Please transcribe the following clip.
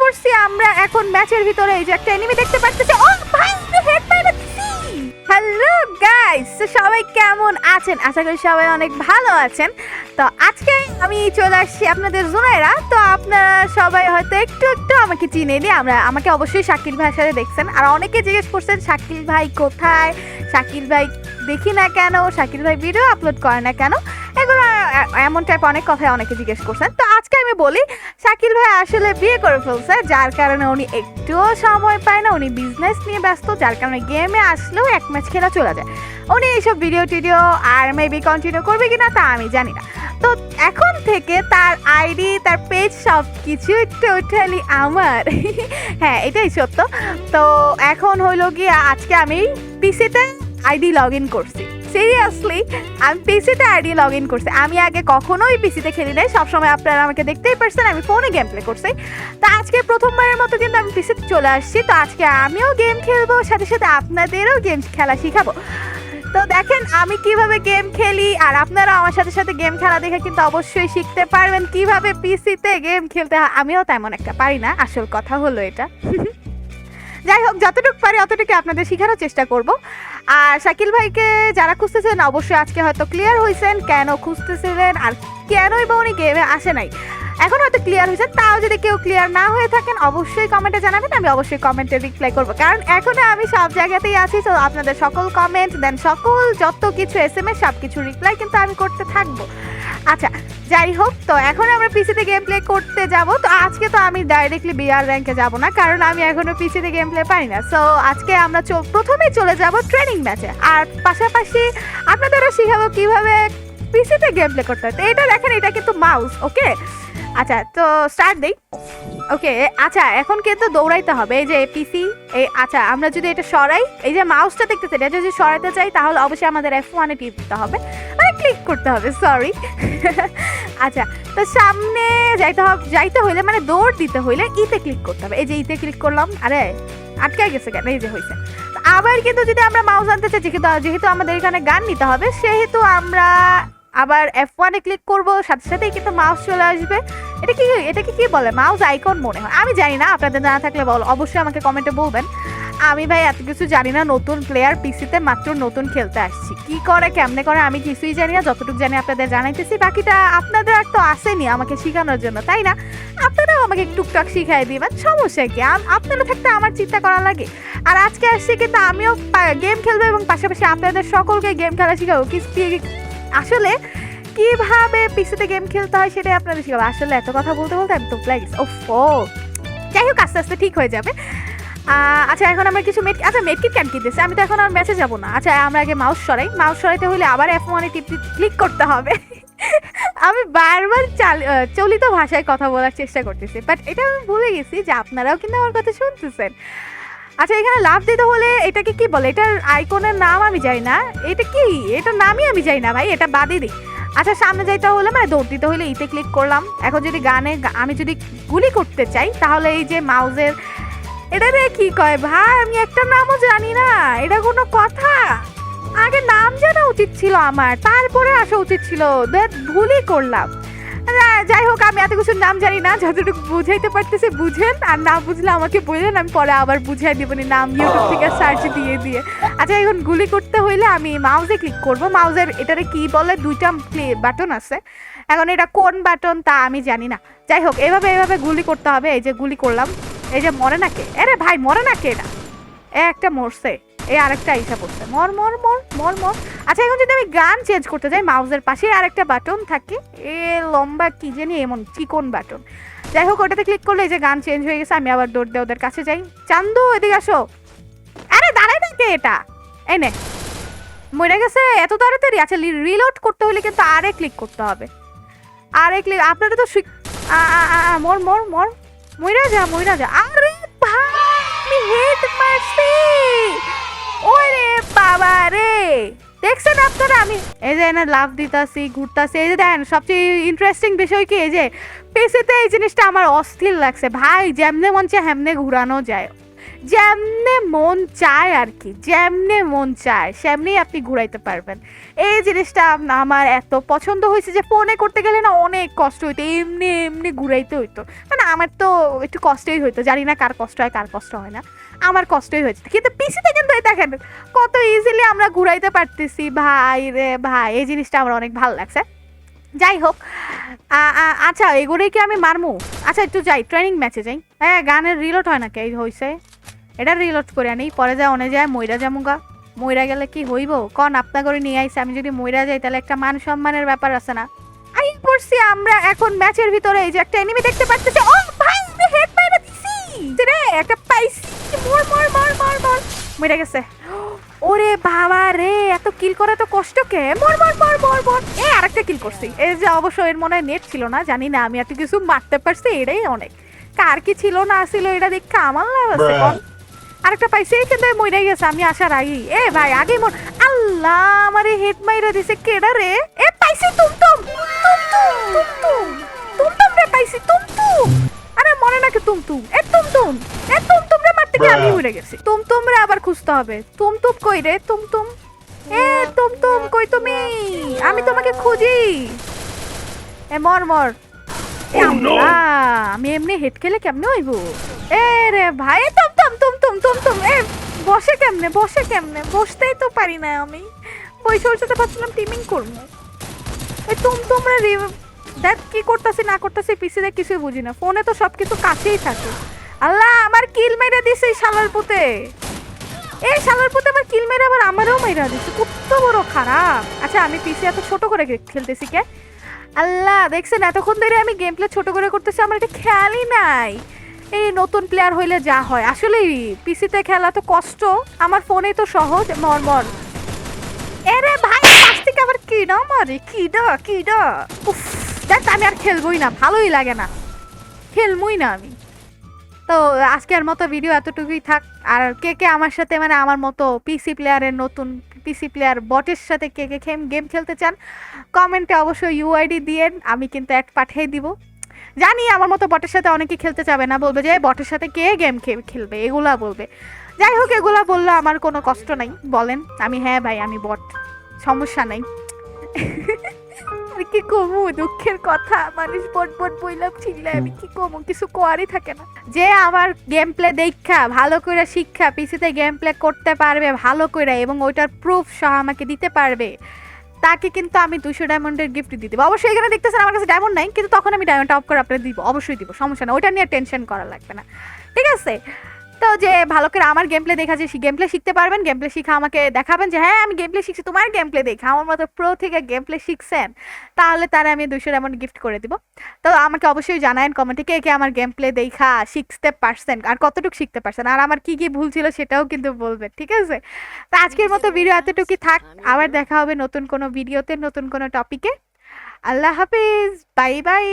করছি আমরা এখন ম্যাচের ভিতরে। এই যে একটা এনিমি দেখতে পাচ্ছি। ও ভাই হ্যালো গাইস সবাই কেমন আছেন? আশা করি সবাই অনেক ভালো আছেন। তো আজকে আমি চলে আসছি আপনাদের জোনাইরা তো আপনারা সবাই হয়তো একটু একটু আমাকে চিনে নি আমরা আমাকে অবশ্যই শাকিল ভাইয়ের সাথে দেখছেন। আর অনেকে জিজ্ঞেস করছেন, শাকিল ভাই কোথায়? শাকিল ভাই দেখি না কেন শাকিল ভাই ভিডিও আপলোড করে না কেন? এগুলো এমন টাইপ অনেক কথাই অনেকে জিজ্ঞেস করছেন। তো আজকে আমি বলি শাকিল ভাই আসলে বিয়ে করে ফেলছে, যার কারণে উনি একটুও সময় পায় না, উনি বিজনেস নিয়ে ব্যস্ত, যার কারণে গেমে আসলেও এক ম্যাচ খেলা চলে যায়। উনি এইসব ভিডিও টিডিও আর মেবি কন্টিনিউ করবে কি না তা আমি জানি না। তো এখন থেকে তার আইডি তার পেজ সব কিছু টোটালি আমার। হ্যাঁ এটাই সত্য। তো এখন হইল গিয়ে আজকে আমি পিসিতে আইডি লগ ইন করছি। সিরিয়াসলি আমি পিসিতে আইডি লগ ইন করছি। আমি আগে কখনোই পিসিতে খেলি নাই। সবসময় আপনারা আমাকে দেখতেই পারছেন, আমি ফোনে গেম প্লে করছি। তো আজকে প্রথমবারের মতো কিন্তু আমি পিসিতে চলে আসছি। তো আজকে আমিও গেম খেলব, সাথে সাথে আপনাদেরও গেম খেলা শিখাবো। তো দেখেন, আমি কীভাবে গেম খেলি, আর আপনারা আমার সাথে সাথে গেম খেলা দেখে কিন্তু অবশ্যই শিখতে পারবেন কীভাবে পিসিতে গেম খেলতে হয়। আমিও তেমন একটা পারি না, আসল কথা হলো এটা। যাই হোক, যতটুকু পারি অতটুকু আপনাদের শেখানোর চেষ্টা করব। আর শাকিল ভাইকে যারা খুঁজতেছেন অবশ্যই আজকে হয়তো ক্লিয়ার হয়েছেন কেন খুঁজতেছিলেন আর কেনই বা উনি গেমে আসে নাই। এখন হয়তো ক্লিয়ার হয়েছে তাও যদি কেউ ক্লিয়ার না হয়ে থাকেন, অবশ্যই কমেন্টে জানাবেন, আমি অবশ্যই কমেন্টে রিপ্লাই করব। কারণ এখন আমি সব জায়গাতেই আছি, তো আপনাদের সকল কমেন্ট দেন সকল যত কিছু এস এম এস সব কিছু রিপ্লাই কিন্তু আমি করতে থাকব। আচ্ছা যাই হোক তো এখন আমরা পিসিতে গেম প্লে করতে যাব। তো আজকে তো আমি ডাইরেক্টলি বিআর র্যাঙ্কে যাব না, কারণ আমি এখনও পিসিতে গেম প্লে পারি না। সো আজকে আমরা প্রথমে প্রথমেই চলে যাব ট্রেনিং ম্যাচে আর পাশাপাশি আপনাদেরও শিখাবো কীভাবে পিসিতে গেম প্লে করতে হয়। তো এটা দেখেন, এটা কিন্তু মাউস ওকে আচ্ছা তো স্টার্ট দেই। ওকে আচ্ছা এখন কিন্তু দৌড়াইতে হবে। এই যে পিসি এই আচ্ছা আমরা যদি এটা সরাই, এই যে মাউসটা দেখতেছেন, এটা যদি সরাইতে চাই, তাহলে অবশ্যই আমাদের এফ ওয়ানে টিপতে হবে। মানে ক্লিক করতে হবে সরি আচ্ছা তো সামনে যাইতে হবে, যাইতে হইলে মানে দৌড় দিতে হইলে ইতে ক্লিক করতে হবে। এই যে ইতে ক্লিক করলাম, আরে আটকে গেছে কেন? এই যে হয়েছে আবার কিন্তু যদি আমরা মাউস আনতে চাই, যেহেতু যেহেতু আমাদের এখানে গান নিতে হবে, সেহেতু আমরা আবার এফ ওয়ানে ক্লিক করব, সাথে সাথেই কিন্তু মাউস চলে আসবে। এটা কি, এটাকে কি বলে? মাউস আইকন মনে হয়। আমি জানি না, আপনাদের জানা থাকলে বল। অবশ্যই আমাকে কমেন্টে বলবেন। আমি ভাই এত কিছু জানি না, নতুন প্লেয়ার পিসিতে মাত্র নতুন খেলতে আসছি। কি করে, কেমনে করে, আমি কিছুই জানি না। যতটুকু জানি আপনাদের জানাইতেছি। বাকিটা আপনাদের আর তো আসেনি আমাকে শেখানোর জন্য, তাই না? আপনারাও আমাকে টুকটাক শিখাই দিবেন। সমস্যা কি? আপনারা থাকতে আমার চিন্তা করা লাগে। আর আজকে আসছি কিন্তু আমিও গেম খেলব এবং পাশাপাশি আপনাদের সকলকে গেম খেলা শিখাবো। কি, কি- আসলে কীভাবে পিসিতে গেম খেলতে হয় সেটাই আপনাদের শিখাবো। আসলে এত কথা বলতে বলতে আমি তো প্লাইস ও। ফো যাই হোক, আস্তে আস্তে ঠিক হয়ে যাবে। আচ্ছা এখন আমরা কিছু মেট আচ্ছা মেটকিট কেন কিনতেছে আমি তো এখন আর ম্যাচে যাব না। আচ্ছা আমরা আগে মাউস সরাই। মাউস সরাইতে হলে আবার এফ ওয়ানে টিপ ক্লিক করতে হবে। আমি বারবার চাল- চলিত ভাষায় কথা বলার চেষ্টা করতেছি। বাট এটা আমি ভুলে গেছি যে আপনারাও কিন্তু আমার কথা শুনতেছেন। আচ্ছা এখানে লাভ দিতে হলে এটাকে কি বলে? এটার আইকনের নাম আমি জানি না। এটা কি? এটার নামই আমি জানি না ভাই, এটা বাদই দিই। আচ্ছা সামনে যাইতে হলে মানে দৌড় দিতে হলে ইতে ক্লিক করলাম। এখন যদি গানে আমি যদি গুলি করতে চাই, তাহলে এই যে মাউজের এটা রে কি কয়? ভাই, আমি একটা নামও জানি না। এটা কোনো কথা। আগে নাম জানা উচিত ছিল আমার, তারপরে আসা উচিত ছিল। ভুলই করলাম। যাই হোক, আমি এত কিছু নাম জানি না, যতটুকু বুঝাইতে পারতেছি, বুঝেন। আর না বুঝলে আমাকে বললেন আমি পরে আবার বুঝাই দিব নাম ইউটিউব থেকে সার্চ দিয়ে দিয়ে। আচ্ছা এখন গুলি করতে হইলে আমি মাউজে ক্লিক করব। মাউজের এটারে কি বলে? দুইটা বাটন আছে। এখন এটা কোন বাটন তা আমি জানি না। যাই হোক, এভাবে এভাবে গুলি করতে হবে। এই যে গুলি করলাম। এই যে মরে না কে? আরে ভাই, মরে না কে এটা? এ একটা মরছে। এই আরেকটা ইসা পড়ছে। মর মর মর মর মর। আচ্ছা এখন যদি আমি গান চেঞ্জ করতে যাই মাউসের পাশে আরেকটা বাটন থাকে। এ লম্বা কি জানি এমন, চিকন বাটন যাই হোক, ওটাতে ক্লিক করলে এই যে গান চেঞ্জ হয়ে গেছে, আমি আবার দৌড় দিয়ে ওদের কাছে যাই। চান্দু, এদিকে আসো। আরে দাঁড়াই না কে এটা। এই নে। মরে গেছে, এত তাড়াতাড়ি। আচ্ছা রিলোড করতে হলে কিন্তু আরে ক্লিক করতে হবে। আরে ক্লিক আপনারা তো মর মর মর। মইরা যা মইরা যা। আরে ভাই, আমি হেড মারছি। ওরে বাবা রে। দেখছেন আপনারা? আমি এই যে এনে লাভ দিতাছি, ঘুরতাছি, এই যে দেখেন সবচেয়ে ইন্টারেস্টিং বিষয় কি? এই যে পেসিতে এই জিনিসটা আমার অস্থির লাগছে। ভাই, যেমনে মন চায়, হেমনে ঘুরানো যায়। যেমনে মন চায় আর কি, যেমনে মন চায় সেমনি আপনি ঘুরাইতে পারবেন। এই জিনিসটা আমার এত পছন্দ হয়েছে যে ফোনে করতে গেলে না অনেক কষ্ট হইতো, এমনি এমনি ঘুরাইতে হইতো। মানে আমার তো একটু কষ্টই হইতো, জানি না কার কষ্ট হয়, কার কষ্ট হয় না, আমার কষ্টই হয়েছে। কিন্তু পিসিতে কিন্তু দেখেন, কত ইজিলি আমরা ঘুরাইতে পারতেছি, ভাই রে ভাই, এই জিনিসটা আমার অনেক ভালো লাগছে। যাই হোক আচ্ছা এগুলোই কি আমি মারমু? আচ্ছা একটু যাই ট্রেনিং ম্যাচে যাই। হ্যাঁ গানের রিলোড হয় নাকি হয়েছে এটা রিলোড করে আনি, পরে যা অনে যায়, মইরা যামুগা মইরা গেলে কি হইব? কন আপনা করে নিয়ে আইছে, আমি যদি মইরা যাই, তাহলে একটা মান সম্মানের ব্যাপার আছে না। আই করছি আমরা এখন ম্যাচের ভিতরে এই যে একটা এনিমি দেখতে পাচ্ছি ও ভাই হেড মাইরা দিছি। রে, একটা পাইছি। মর মর মর মর মর। মরে গেছে। ওরে বাবা রে, এত কিল করা তো কষ্ট কে? মর মর মর মর মর। এ, আরেকটা কিল করছি। এই যে অবশ্য এর মনে হয় নেট ছিল না, জানি না, আমি এত কিছু মারতে পারছি, এটাই অনেক। কার কি ছিল না ছিল, এটা দেখে আমার লাভ আছে। আরেকটা পাইছি, এই কিন্তু মরে গেছে, আমি আসার আগেই এ ভাই, আগে মর আল্লাহ, আমারে হেড মাইরা দিছে, কেডা রে? এ পাইছি তুম তুম তুম তুম তুম তুম তুম তুম রে পাইছি তুম তুম আরে মনে নাকি তুমতুম এ তুম তুমতুম এ তুম তুম রে মারতে গিয়ে আমি. উড়ে গেছি। তুমতুম রে আবার খুঁজতে হবে। তুমতুম কই রে? তুমতুম এ তুম তুম কই তুমি? আমি তোমাকে খুঁজি। এ মর মর। আমি এমনি হেড খেলে কেমনে হইব? এ রে ভাই, এ তুম তুম তুম তুম তুম তুম এ বসে কেমনে বসে কেমনে? বসতেই তো পারি না আমি। পয়সা উঠতে পারছিলাম টিমিং করব। এই তুম তোমরা দেখ কি করতেছি, না করতেছি পিসিতে কিছুই বুঝি না। ফোনে তো সব কিছু কাছেই থাকে। আল্লাহ, আমার কিল মেরে দিছে এই শালার পুতে। এই শালার পুতে আমার কিল মেরে আবার আমারও মেরা দিছে। কত বড় খারাপ। আচ্ছা আমি পিসি এত ছোট করে খেলতেছি কে? আল্লাহ, দেখছেন এতক্ষণ ধরে আমি গেম প্লে ছোট করে করতেছি, আমার এটা খেয়ালই নাই। এই নতুন প্লেয়ার হইলে যা হয়। আসলে পিসিতে খেলা তো কষ্ট, আমার ফোনে তো সহজ, মর মর। এরে ভাই পাশ থেকে আবার কি না মারে কি ডা কি ডা উফ, দেখ, আমি আর খেলবই না, ভালোই লাগে না। খেলবই না আমি। তো আজকের মতো ভিডিও এতটুকুই থাক। আর কে কে আমার সাথে মানে আমার মতো পিসি প্লেয়ারের নতুন পিসি প্লেয়ার বটের সাথে কে কে গেম গেম খেলতে চান কমেন্টে অবশ্যই ইউআইডি দিয়েন, আমি কিন্তু অ্যাড পাঠিয়ে দিব। জানি আমার মতো বটের সাথে অনেকে খেলতে চাবে না, বলবে যে বটের সাথে কে গেম খেলবে? এগুলা বলবে। যাই হোক, এগুলা বললে আমার কোনো কষ্ট নাই, বলেন। আমি হ্যাঁ ভাই, আমি বট, সমস্যা নাই। আর কি কমু? দুঃখের কথা। মানুষ বট বট বইলাম ছিললে আমি কি কমু? কিছু কোয়ারই থাকে না। যে আমার গেম প্লে দেখা ভালো করে শিক্ষা পিসিতে গেম প্লে করতে পারবে ভালো করে এবং ওইটার প্রুফ সহ আমাকে দিতে পারবে তাকে কিন্তু আমি দুশো ডায়মন্ডের গিফট দিয়ে দেবো। অবশ্যই এখানে দেখতেছেন আমার কাছে ডায়মন্ড নাই কিন্তু তখন আমি ডায়মন্ড অফ করে আপনাদের দিব। অবশ্যই দিব সমস্যা না ওইটা নিয়ে টেনশন করা লাগবে না। ঠিক আছে? তো যে ভালো করে আমার গেম প্লে দেখা যে গেম প্লে শিখতে পারবেন গেম প্লে শিখা আমাকে দেখাবেন যে হ্যাঁ আমি গেম প্লে শিখছি তোমার গেম প্লে দেখা আমার মতো প্রো থেকে গেম প্লে শিখছেন। তাহলে তারা আমি দুশো ডায়মন্ড গিফট করে দিব। তো আমাকে অবশ্যই জানায়েন কমেন্টে কে কে আমার গেম প্লে দেখা শিখতে পারছেন? আর কতটুকু শিখতে পারছেন? আর আমার কি কি ভুল ছিল সেটাও কিন্তু বলবেন ঠিক আছে? তো আজকের মতো ভিডিও এতটুকুই থাক। আবার দেখা হবে নতুন কোনো ভিডিওতে নতুন কোনো টপিকে আল্লাহ হাফিজ বাই বাই